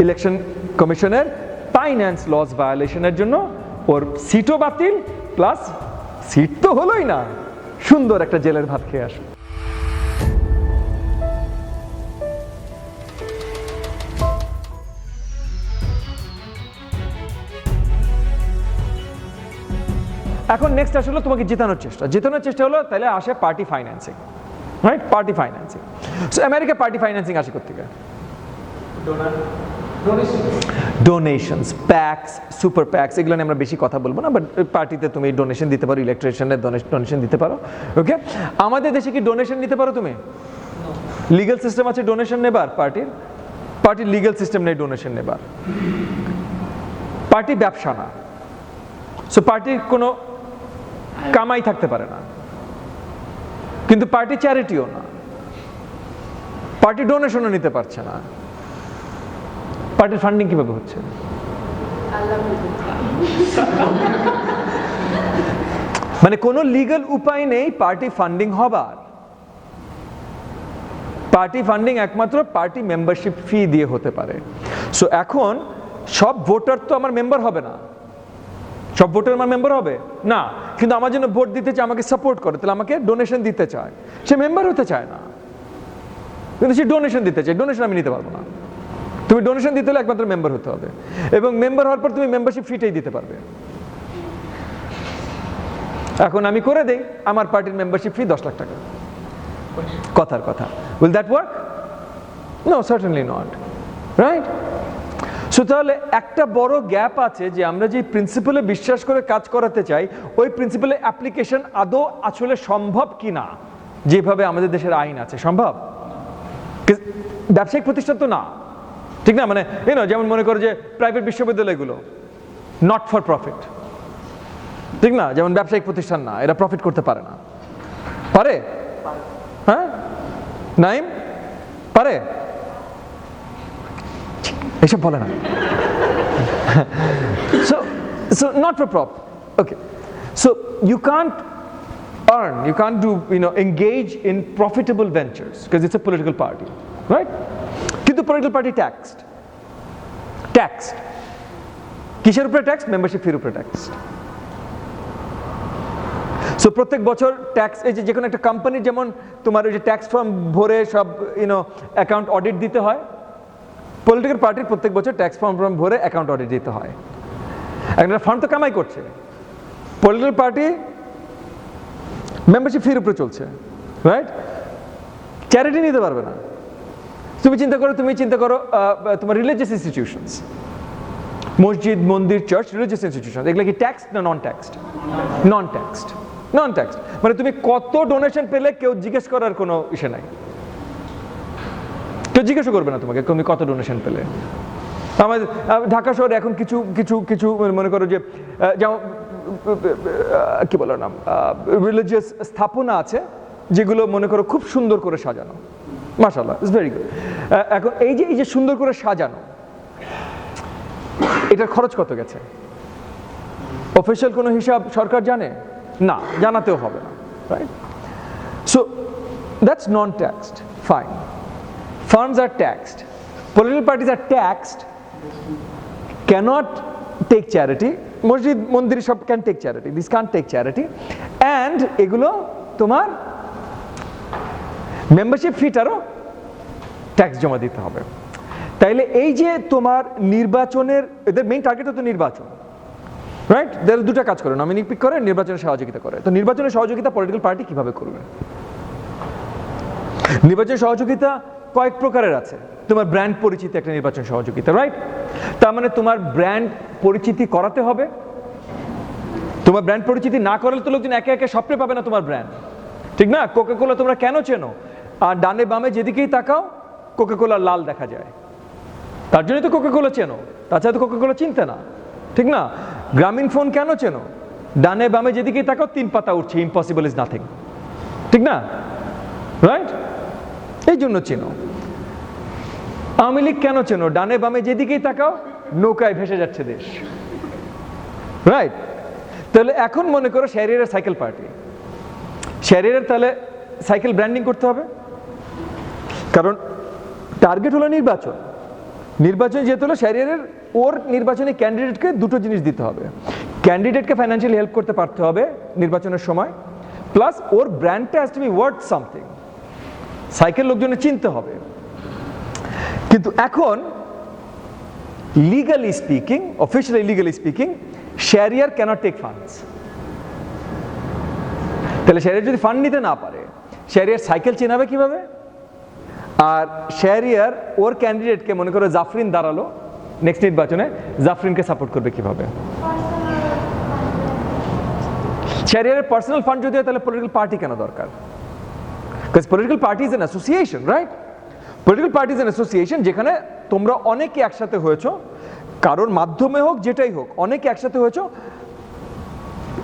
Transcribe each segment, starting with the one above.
Election কমিশনের finance laws ভায়োলেশনের জন্য ওর সিটও বাতিল প্লাস সিট তো হলোই না। সুন্দর একটা জেলের ভাত খেয়ে আসো। এখন নেক্সট আসলে তোমাকে জেতানোর চেষ্টা। জেতানোর চেষ্টা হলো তাহলে আসে party financing right party financing so America party financing আসে কোথেকে ডোনেশনস প্যাক্স সুপার প্যাক্স এগুলো নিয়ে আমরা বেশি কথা বলব না বাট পার্টিতে তুমি ডোনেশন দিতে পারো ইলেকট্রিশিয়ানের ডোনেশন দিতে পারো ওকে আমাদের দেশে কি ডোনেশন নিতে পারো তুমি? লিগ্যাল সিস্টেম আছে ডোনেশন নেবার পার্টির পার্টির লিগ্যাল সিস্টেম নেই ডোনেশন নেবার। পার্টি ব্যবসা না। সো পার্টির কোনো কামাই থাকতে পারে না। কিন্তু পার্টি চ্যারিটিও না। পার্টি ডোনেশনও নিতে পারছে না। পার্টির ফান্ডিং কীভাবে হচ্ছে? মানে কোনো লিগ্যাল উপায় নেই পার্টি ফান্ডিং হবার। পার্টি ফান্ডিং একমাত্র পার্টি মেম্বারশিপ ফি দিয়ে হতে পারে। সো এখন সব ভোটার তো আমার মেম্বার হবে না। সব ভোটার আমার মেম্বার হবে? না। কিন্তু আমার জন্য ভোট দিতে চায় আমাকে সাপোর্ট করে তাহলে আমাকে ডোনেশন দিতে চায়। সে মেম্বার হতে চায় না। কিন্তু সে ডোনেশন দিতে চায় ডোনেশন আমি নিতে পারব না। তুমি ডোনেশন দিতে হলে একমাত্র মেম্বার হতে হবে। এবং মেম্বার হওয়ার পর তুমি মেম্বারশিপ ফিটাই দিতে পারবে। এখন আমি করে দেই, আমার পার্টির মেম্বারশিপ ফি দশ লাখ টাকা। কথার কথা। Will that work no certainly not right so তাহলে একটা বড় গ্যাপ আছে যে আমরা যে প্রিন্সিপালে বিশ্বাস করে কাজ করাতে চাই, ওই প্রিন্সিপালে অ্যাপ্লিকেশন আদৌ আসলে সম্ভব কি না যেভাবে আমাদের দেশের আইন আছে, সম্ভব? ব্যবসায়িক প্রতিষ্ঠান তো না। ঠিক না মানে ইউনো যেমন মনে করো যে প্রাইভেট বিশ্ববিদ্যালয়গুলো নট ফর প্রফিট ঠিক না যেমন ব্যবসায়িক প্রতিষ্ঠান না এরা প্রফিট করতে পারে না পারে হ্যাঁ নাইম পারে এসব বলে না so so not for prop okay so you can't earn you can't do you know engage in profitable ventures because it's a political party right কিন্তু পলিটিক্যাল পার্টি ট্যাক্সড ট্যাক্সড কিসের উপরে ট্যাক্স মেম্বারশিপ ফির উপরে tax so প্রত্যেক বছর tax এই যে যে কোনো একটা কোম্পানির যেমন তোমার ওই যে ট্যাক্স ফর্ম ভরে সব ইউনো অ্যাকাউন্ট অডিট দিতে হয় পলিটিক্যাল পার্টির প্রত্যেক বছর ট্যাক্স ফর্ম ফর্ম ভরে অ্যাকাউন্ট অডিট দিতে হয়। একটা ফান্ড তো কামাই করছে। পলিটিক্যাল পার্টি মেম্বারশিপ ফির উপরে চলছে রাইট চ্যারিটি নিতে পারবে না। তুমি চিন্তা করো, তুমি চিন্তা করো তোমার রিলিজিয়াস ইনস্টিটিউশনস মসজিদ, মন্দির চার্চ রিলিজিয়াস ইনস্টিটিউশন এগুলো কি ট্যাক্স না non taxed non taxed non taxed মানে তুমি কত ডোনেশন পেলে কেউ জিজ্ঞেস করার কোনো ইসে নাই। কেউ জিজ্ঞাসা করবে না তোমাকে তুমি কত ডোনেশন পেলে। আমাদের ঢাকা শহরে এখন কিছু কিছু কিছু মনে করো যে যেমন কি বলো নাম রিলিজিয়াস স্থাপনা আছে, যেগুলো মনে করো খুব সুন্দর করে সাজানো। মাশাল্লাহ ইটস ভেরি গুড এখন এই যে এই যে সুন্দর করে সাজানো এটার খরচ কত গেছে? অফিসিয়াল কোনো হিসাব সরকার জানে? না জানাতেও হবে না right so that's non taxed fine funds are taxed. Political parties are taxed, cannot take charity মসজিদ মন্দির সব can take charity this can take charity and এগুলো তোমার মেম্বারশিপ ফিটারও ট্যাক্স জমা দিতে হবে। তাইলে এই যে তোমার নির্বাচনের, এদের মেইন টার্গেট তো নির্বাচন রাইট এদের দুটা কাজ করে নমিনি পিক করে, নির্বাচনে সহযোগিতা করে। তো নির্বাচনের সহযোগিতা পলিটিক্যাল পার্টি কীভাবে করবে? নির্বাচন সহযোগিতা কয়েক প্রকারের আছে। তোমার ব্র্যান্ড পরিচিতি একটা নির্বাচন সহযোগিতা রাইট তার মানে তোমার ব্র্যান্ড পরিচিতি করাতে হবে। তোমার ব্র্যান্ড পরিচিতি না করলে তো লোকজন একে একে স্বপ্নে পাবে না তোমার ব্র্যান্ড ঠিক না? কোকা কোলা তোমরা কেন চেনো? আর ডানে বামে যেদিকেই তাকাও কোকা কোলা লাল দেখা যায়। তার জন্যই তো কোকা কোলা চেনো। তাছাড়া তো কোকা কোলা চিনতে না। ঠিক না? গ্রামীণ ফোন কেন চেনো? ডানে বামে যেদিকেই তাকাও, তিন পাতা উঠছে ইম্পসিবল ইজ নাথিং ঠিক না? রাইট এই জন্য চেনো। আওয়ামী লীগ কেন চেনো? ডানে বামে যেদিকেই তাকাও, নৌকায় ভেসে যাচ্ছে দেশ। রাইট তাহলে এখন মনে করো শ্যারিয়ারের সাইকেল পার্টি শ্যারিয়ারের তাহলে সাইকেল ব্র্যান্ডিং করতে হবে? কারণ টার্গেট হলো নির্বাচন। নির্বাচনে যেতে হলে শ্যারিয়ারের ওর নির্বাচনী ক্যান্ডিডেটকে দুটো জিনিস দিতে হবে। ক্যান্ডিডেটকে ফাইন্যান্সিয়ালি হেল্প করতে পারতে হবে নির্বাচনের সময় প্লাস ওর ব্র্যান্ডটা has to be word something cycle লোকজনের চিনতে হবে। কিন্তু এখন legally speaking officially legally speaking Shahriar cannot take funds তাহলে শ্যারিয়ার যদি ফান্ড নিতে না পারে শ্যারিয়ার সাইকেল চেনাবে কীভাবে? আর শ্যারিয়ার ওর ক্যান্ডিডেটকে মনে করো জাফরিন দাঁড়াল নেক্সট নির্বাচনে জাফরিনকে সাপোর্ট করবে কীভাবে? শ্যারিয়ারের পার্সোনাল ফান্ড যদি হয়, তাহলে পলিটিক্যাল পার্টি কেন দরকার? Because political party is an association right political party is an association যেখানে তোমরা অনেকে একসাথে হয়েছো, কারোর মাধ্যমে হোক, যেটাই হোক, অনেকে একসাথে হয়েছো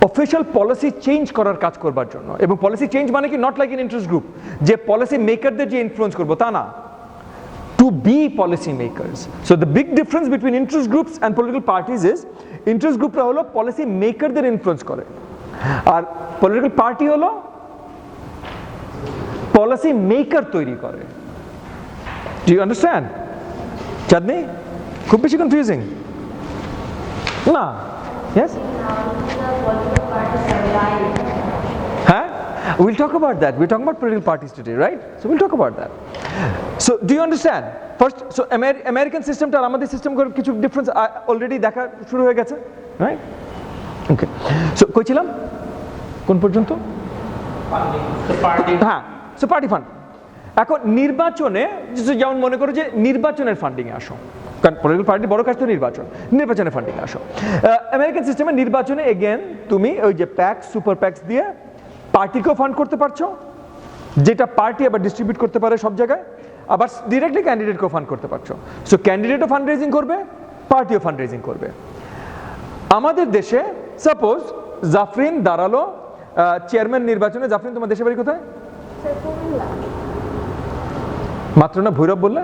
অফিসিয়াল পলিসি চেঞ্জ করার কাজ করবার জন্য। এবং পলিসি চেঞ্জ মানে কি? Not like in interest group যে পলিসি মেকারদের যে ইনফ্লুয়েন্স করব, তা না। To be policy makers. So, the big difference between interest groups and political parties is, interest গ্রুপরা হলো পলিসি মেকারদের ইনফ্লুয়েন্স করে। আর পলিটিক্যাল পার্টি হলো পলিসি মেকার তৈরি করে। ডু ইউ আন্ডারস্ট্যান্ড চাঁদনি, খুব বেশি কনফিউজিং না। Yes Huh? We'll talk about that. We're talking about political parties today, right? So we'll talk about that. So do you understand? First, so Amer- American system আর আমাদের system করে কিছু difference already দেখা শুরু হয়ে গেছে right okay so কই ছিলাম কোন পর্যন্ত হ্যাঁ সো পার্টি ফান্ড এখন নির্বাচনে যেমন মনে করো যে নির্বাচনের ফান্ডিং এ আসো কারণ পলিটিক্যাল পার্টির বড় কাজ তো নির্বাচন নির্বাচনের ফান্ডিং আসো। আমেরিকান সিস্টেমে নির্বাচনে এগেন তুমি ওই যে প্যাক্স সুপার প্যাক্স দিয়ে পার্টিকেও ফান্ড করতে পারছ, যেটা পার্টি আবার ডিস্ট্রিবিউট করতে পারে সব জায়গায়, আবার ডিরেক্টলি ক্যান্ডিডেটকেও ফান্ড করতে পারছ। সো ক্যান্ডিডেটও ফান্ড রেজিং করবে পার্টিও ফান্ড রেজিং করবে। আমাদের দেশে সাপোজ জাফরিন দাঁড়াল চেয়ারম্যান নির্বাচনে। জাফরিন, তোমার দেশে বাড়ি কোথায়? মাত্র না ভৈরব বললে?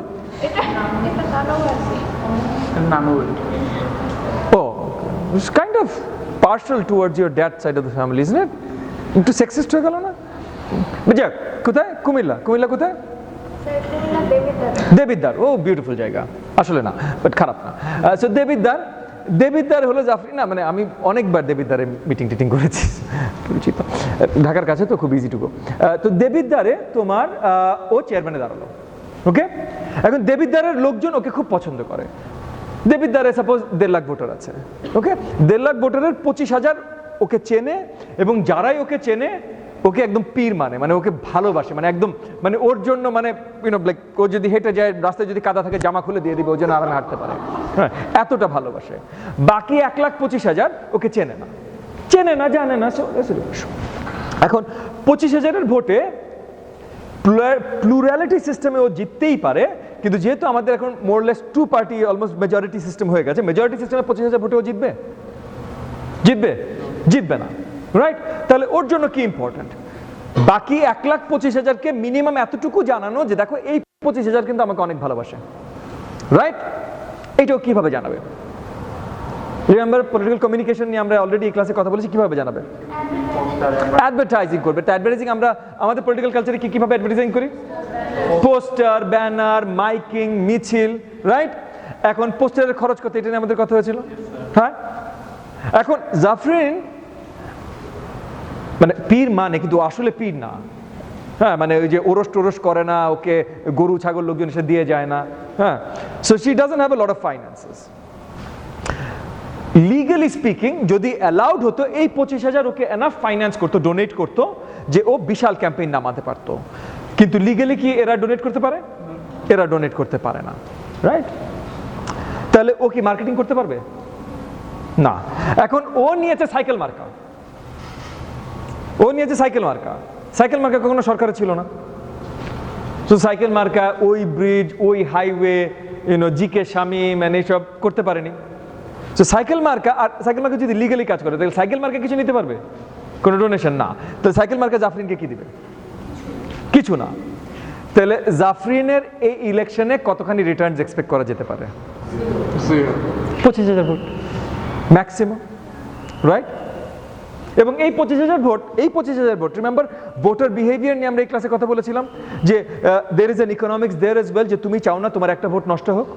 ও kind of partial towards your dad side of the family isn't it একটু সেক্সিস্ট হয়ে গেল না? যাক, কোথায়? কুমিল্লা। কুমিল্লা কোথায়? দেবিদ্দার ও বিউটিফুল জায়গা। আসলে না বাট খারাপ না। সো দেবিদ্দার দেবিদ্দার হলো জাফরি না মানে আমি অনেকবার দেবিদ্দারে মিটিং টিটিং করেছি, পরিচিত। ঢাকার কাছে তো খুব ইজি টু গো তো দেবিদ্দারে তোমার ও চেয়ারম্যানে দাঁড়াল। ওকে এখন দেবিদ্দারের লোকজন ওকে খুব পছন্দ করে। দেবিদ্দারে সাপোজ দেড় লাখ ভোটার আছে ওকে দেড় লাখ ভোটারের পঁচিশ হাজার ওকে চেনে এবং যারাই ওকে চেনে, ওকে একদম পীর মানে মানে ওকে ভালোবাসে মানে একদম মানে ওর জন্য মানে ইউনো লাইক ও যদি হেঁটে যায়, রাস্তায় যদি কাদা থাকে, জামা খুলে দিয়ে দিবে, ও যেন আরামে হাঁটতে পারে। হ্যাঁ এতটা ভালোবাসে। বাকি এক লাখ পঁচিশ হাজার ওকে চেনে না। চেনে না, জানে না এখন পঁচিশ হাজারের ভোটে প্লুরালিটি সিস্টেমে ও জিততেই পারে, কিন্তু যেহেতু আমাদের এখন more or less two party almost majority system হয়ে গেছে মেজরিটি সিস্টেমে পঁচিশ হাজার ভোটে ও জিতবে? জিতবে? জিতবে না রাইট তাহলে ওর জন্য কি ইম্পর্ট্যান্ট বাকি এক লাখ পঁচিশ হাজারকে মিনিমাম এতটুকু জানানো যে দেখো এই পঁচিশ হাজার কিন্তু আমাকে অনেক ভালোবাসে রাইট এইটাও কীভাবে জানাবে? রিমেম্বার পলিটিক্যাল কমিউনিকেশন নিয়ে আমরা অলরেডি এই ক্লাসে কথা বলেছি, কীভাবে জানাবে? অ্যাডভার্টাইজিং করবে। অ্যাডভার্টাইজিং আমরা, আমাদের পলিটিক্যাল কালচারে কি, কীভাবে অ্যাডভার্টাইজিং করি? পোস্টার ব্যানার মাইকিং মিছিল রাইট এখন পোস্টারের খরচ কত? এটা নিয়ে আমাদের কথা হয়েছিল। হ্যাঁ? এখন জাফরিন মানে পীর মানে কিন্তু আসলে পীর না। হ্যাঁ মানে ওই যে ওরস টোরস করে না, ওকে গরু, ছাগল, লোকজন এসে দিয়ে যায় না। হ্যাঁ? So she doesn't have a lot of finances legally speaking যদি অ্যালাউড হতো, এই পঁচিশ হাজার ওকে এনাফ ফাইন্যান্স করতো ডোনেট করতো, যে ও বিশাল ক্যাম্পেইন নামাতে পারতো। কিন্তু লিগালি কি এরা ডোনেট করতে পারে? এরা ডোনেট করতে পারে না। রাইট তাহলে ও কি মার্কেটিং করতে পারবে? না। এখন ও নিয়েছে সাইকেল মার্কা ও নিয়েছে সাইকেল মার্কা সাইকেল মার্কা কখনো সরকারের ছিল না। তো সাইকেল মার্কা ওই ব্রিজ ওই highway you know G K Shamim মানে এইসব করতে পারেনি। তো সাইকেল মার্কা আর সাইকেল মার্কা যদি লিগালি কাজ করে তাহলে সাইকেল মার্কা কিছু নিতে পারবে? কোনো ডোনেশন না। তো সাইকেল মার্কা জাফরিনকে কি দিবে? কিছু না। তাহলে জাফরিনের এই ইলেকশনে কতখানি রিটার্নস এক্সপেক্ট করা যেতে পারে? পঁচিশ হাজার ভোট। ম্যাক্সিমাম রাইট এবং এই পঁচিশ হাজার ভোট এই পঁচিশ হাজার ভোট রিমেম্বার ভোটার বিহেভিয়ার নিয়ে আমরা এই ক্লাসে কথা বলেছিলাম যে there is an economics there is well যে তুমি চাও না তোমার একটা ভোট নষ্ট হোক।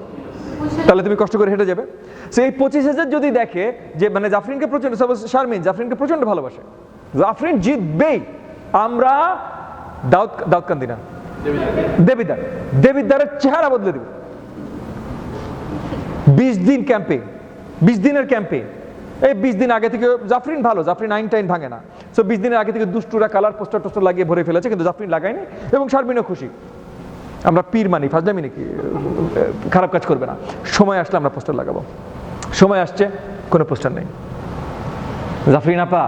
তাহলে তুমি কষ্ট করে হেঁটে যাবে। সো এই পঁচিশ হাজার যদি দেখে যে মানে জাফরিনকে প্রচণ্ড সাপোজ শারমিন জাফরিনকে প্রচণ্ড ভালোবাসে, জাফরিন জিতবেই। আমরা দাউদ দাউদ কান্দি না দেবিদার। দেবিদারের চেহারা বদলে দেবে। বিশ দিন ক্যাম্পে বিশ দিনের ক্যাম্পে এই বিশ দিন আগে থেকে জাফরিন ভালো, জাফরিন আইন টাইন ভাঙে না। সো বিশ দিনের আগে থেকে দুষ্টুরা কালার পোস্টার টোস্টার লাগিয়ে ভরে ফেলেছে, কিন্তু জাফরিন লাগায়নি এবং শারমিনও খুশি। আমরা পীর মানি ফাজলামি নাকি খারাপ কাজ করবে না। সময় আসলে আমরা পোস্টার লাগাবো। সময় আসছে, কোনো পোস্টার নেই। জাফরিন আপা,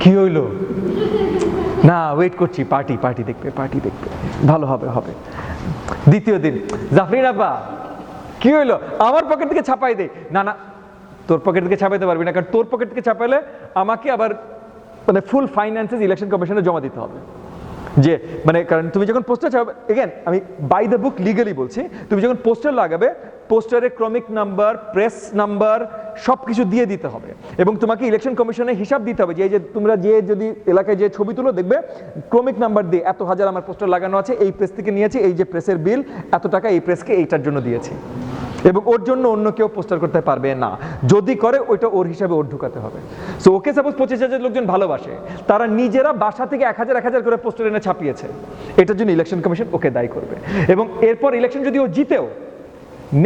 কি হইল? না ওয়েট করছি পার্টি পার্টি দেখবে পার্টি দেখবে। ভালো হবে হবে। দ্বিতীয় দিন, জাফরিন আপা, কি হইল? আমার পকেট থেকে ছাপাই দে। না না, তোর পকেট থেকে ছাপাইতে পারবি না, কারণ তোর পকেট থেকে ছাপাইলে আমাকে আবার মানে ফুল ফাইন্যান্সেস ইলেকশন কমিশনে জমা দিতে হবে। যে মানে কারণ তুমি যখন পোস্টার চাপাবে এগেন আমি বাই দ্য বুক লিগালি বলছি, তুমি যখন পোস্টার লাগাবে পোস্টারে ক্রমিক নাম্বার প্রেস নাম্বার সব কিছু দিয়ে দিতে হবে। এবং তোমাকে ইলেকশন কমিশনে হিসাব দিতে হবে যে, এই যে তোমরা যে যদি এলাকায় যে ছবি তুলো, দেখবে, ক্রমিক নাম্বার দিয়ে এত হাজার আমার পোস্টার লাগানো আছে, এই প্রেস থেকে নিয়েছি, এই যে প্রেসের বিল এত টাকা এই প্রেসকে এইটার জন্য দিয়েছি। এবং ওর জন্য অন্য কেউ পোস্টার করতে পারবে না। যদি করে, ওইটা ওর হিসাবে ওর ঢুকাতে হবে। সো ওকে সাপোজ পঁচিশ হাজার লোকজন ভালোবাসে। তারা নিজেরা বাসা থেকে এক হাজার এক হাজার করে পোস্টার এনে ছাপিয়েছে। এটার জন্য ইলেকশন কমিশন ওকে দায়ী করবে। এবং এরপর ইলেকশন যদি ও জিতেও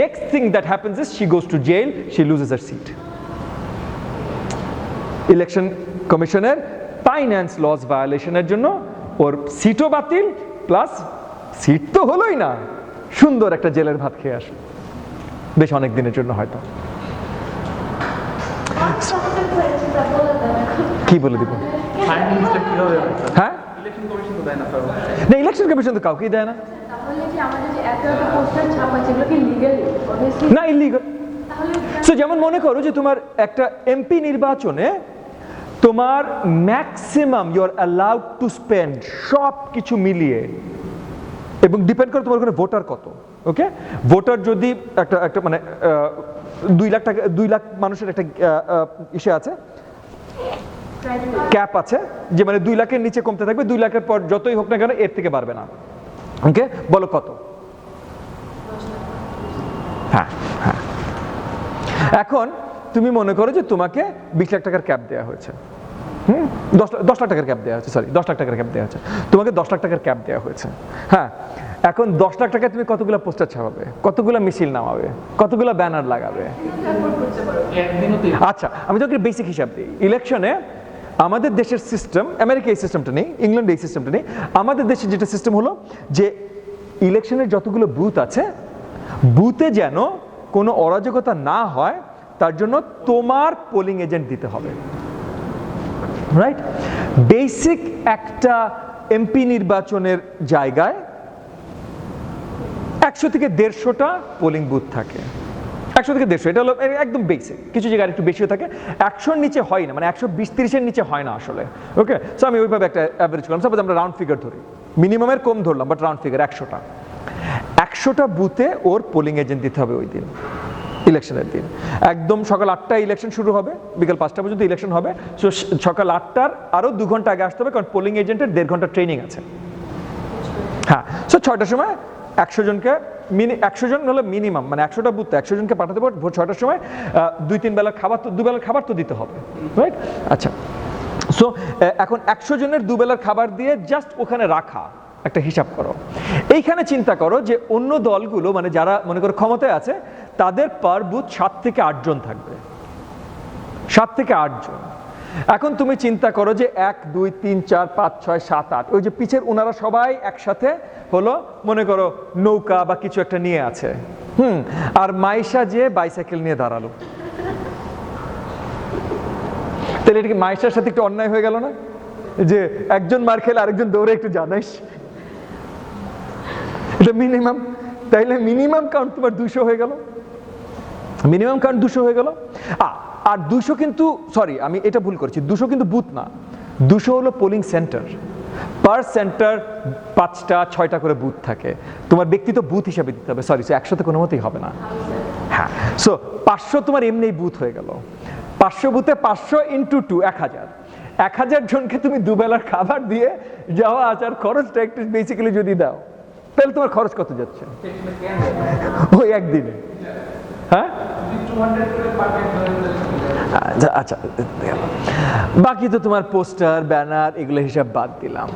next thing that happens is she goes to jail she loses her seat election কমিশনের ফাইন্যান্স লস ভায়োলেশনের জন্য ওর সিটও বাতিল প্লাস সিট তো হলোই না। সুন্দর একটা জেলের ভাত খেয়ে আসবে বেশ অনেক দিনের জন্য হয়তো। কি বলে দিব? হয়? না ইলেকশন কমিশন তো কাউকেই দেয় না। না ইলিগাল সো যেমন মনে করো যে তোমার একটা এমপি নির্বাচনে তোমার maximum you are allowed to spend সব কিছু মিলিয়ে এবং ডিপেন্ড করে তোমার ওখানে ভোটার কত। ওকে ভোটার যদি একটা একটা মানে দুই লাখ টাকা, দুই লাখ মানুষের একটা ইসে আছে, ক্যাপ আছে, যে মানে দুই লাখের নিচে কমতে থাকবে, দুই লাখের পর যতই হোক না কেন এর থেকে বাড়বে না। ওকে বলো কত? হ্যাঁ হ্যাঁ। এখন তুমি মনে করো যে তোমাকে বিশ লাখ টাকার ক্যাব দেওয়া হয়েছে। হুম? দশ লাখ- দশ লাখ টাকার ক্যাব দেওয়া হয়েছে সরি দশ লাখ টাকার ক্যাব দেওয়া হয়েছে। তোমাকে দশ লাখ টাকার ক্যাব দেওয়া হয়েছে। হ্যাঁ এখন দশ লাখ টাকায় তুমি কতগুলো পোস্টার ছাপাবে? কতগুলো মিছিল নামাবে? কতগুলো ব্যানার লাগাবে? আচ্ছা আমি তোকে বেসিক হিসাব দিই। ইলেকশনে আমাদের দেশের সিস্টেম আমেরিকা এই সিস্টেমটা নেই ইংল্যান্ড এই সিস্টেমটা নেই। আমাদের দেশের যেটা সিস্টেম হলো যে ইলেকশনের যতগুলো বুথ আছে বুথে যেন কোনো অরাজকতা না হয়, তার জন্য তোমার পোলিং এজেন্ট দিতে হবে। রাইট বেসিক একটা এমপি নির্বাচনের জায়গায় একশো থেকে দেড়শোটা পোলিং বুথ থাকে। একশো থেকে দেড়শো, এটা হলো একদম বেসিক কিছু জায়গায় একটু বেশিও থাকে। একশোর নিচে হয় না মানে একশো বিশ তিরিশের নিচে হয় না আসলে। ওকে সো আমি ওইভাবে একটা অ্যাভারেজ করলাম। সাপোজ আমরা রাউন্ড ফিগার ধরি। মিনিমামের কম ধরলাম বাট রাউন্ড ফিগার একশোটা। একশোটা বুথে ওর পোলিং এজেন্ট দিতে হবে ওই দিন। ইলেকশনের দিন। একদম সকাল আটটায় ইলেকশন শুরু হবে, বিকাল পাঁচটা পর্যন্ত ইলেকশন হবে। সো সকাল আটটার আরও দু ঘণ্টা আগে আসতে হবে কারণ পোলিং এজেন্টের দেড় ঘণ্টা ট্রেনিং আছে। হ্যাঁ সো ছয়টার সময় একশো জনকে মিনি একশো জন হলো মিনিমাম মানে একশোটা বুথ একশো জনকে পাঠাতে পারো। ভোর ছয়টার সময় দুই, তিন বেলা খাবার তো দুবেলার খাবার তো দিতে হবে রাইট আচ্ছা সো এখন একশো জনের দুবেলার খাবার দিয়ে জাস্ট ওখানে রাখা, একটা হিসাব করো। এইখানে চিন্তা করো যে অন্য দলগুলো মানে যারা মনে করো ক্ষমতায় আছে তাদের পার বুথ সাত থেকে আটজন থাকবে। সাত থেকে আটজন। এখন তুমি চিন্তা করো যে এক, দুই, তিন, চার, পাঁচ, ছয়, সাত, আট, ওই যে পিছের ওনারা সবাই একসাথে হলো, মনে করো নৌকা বা কিছু একটা নিয়ে আছে। হুম, আর মাইশা যে বাইসাইকেল নিয়ে দাঁড়াল। তাহলে এটা কি মাইশার সাথে একটু অন্যায় হয়ে গেল না? যে একজন মার খেলে আরেকজন দৌড়ে একটু জানাইস এটা মিনিমাম তাইলে মিনিমাম কাউন্ট তোমার দুশো হয়ে গেল। মিনিমাম কাউন্ট দুশো হয়ে গেল। আর দুশো কিন্তু সরি আমি এটা ভুল করছি। দুশো কিন্তু বুথ না। দুশো হলো পোলিং সেন্টার পার সেন্টার পাঁচটা, ছয়টা করে বুথ থাকে। তোমার ব্যক্তি তো বুথ হিসাবে দিতে হবে। সরি একশোতে কোনো মতেই হবে না। হ্যাঁ সো পাঁচশো তোমার এমনি বুথ হয়ে গেল। পাঁচশো বুথে পাঁচশো ইন্টু টু এক হাজার। এক হাজার জনকে তুমি দুবেলার খাবার দিয়ে যাওয়া, আচার, খরচটা একটু বেসিক্যালি যদি দাও, তাহলে তোমার খরচ কত যাচ্ছে? ওই একদিনে। হ্যাঁ? আচ্ছা বাকি তো তোমার পোস্টার ব্যানার এগুলো হিসাব বাদ দিলাম।